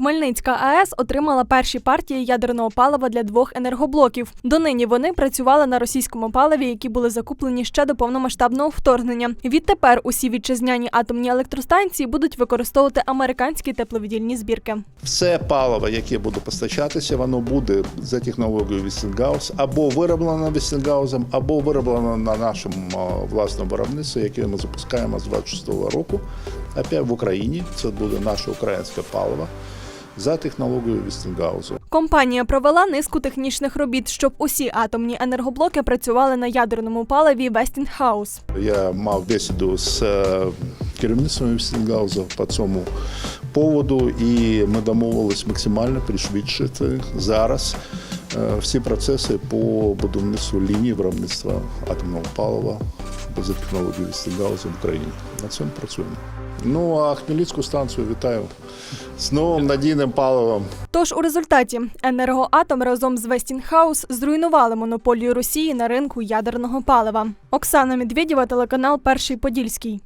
Хмельницька АЕС отримала перші партії ядерного палива для двох енергоблоків. Донині вони працювали на російському паливі, які були закуплені ще до повномасштабного вторгнення. Відтепер усі вітчизняні атомні електростанції будуть використовувати американські тепловідільні збірки. Все паливо, яке буде постачатися, воно буде за технологією Westinghouse або вироблено Westinghouse, або вироблено на нашому власному виробництві, яке ми запускаємо з 26-го року. Опять в Україні це буде наше українське паливо за технологією Westinghouse. Компанія провела низку технічних робіт, щоб усі атомні енергоблоки працювали на ядерному паливі Westinghouse. Я мав бесіду з е, керівництвом Westinghouse по цьому поводу, і ми домовились максимально пришвидшити зараз е, всі процеси по будівництву лінії виробництва атомного палива за технологією Westinghouse в Україні. На цьому працюємо. Ну а Хмельницьку станцію вітаю з новим надійним паливом. Тож у результаті енергоатом разом з Westinghouse зруйнували монополію Росії на ринку ядерного палива. Оксана Медведєва, телеканал Перший Подільський.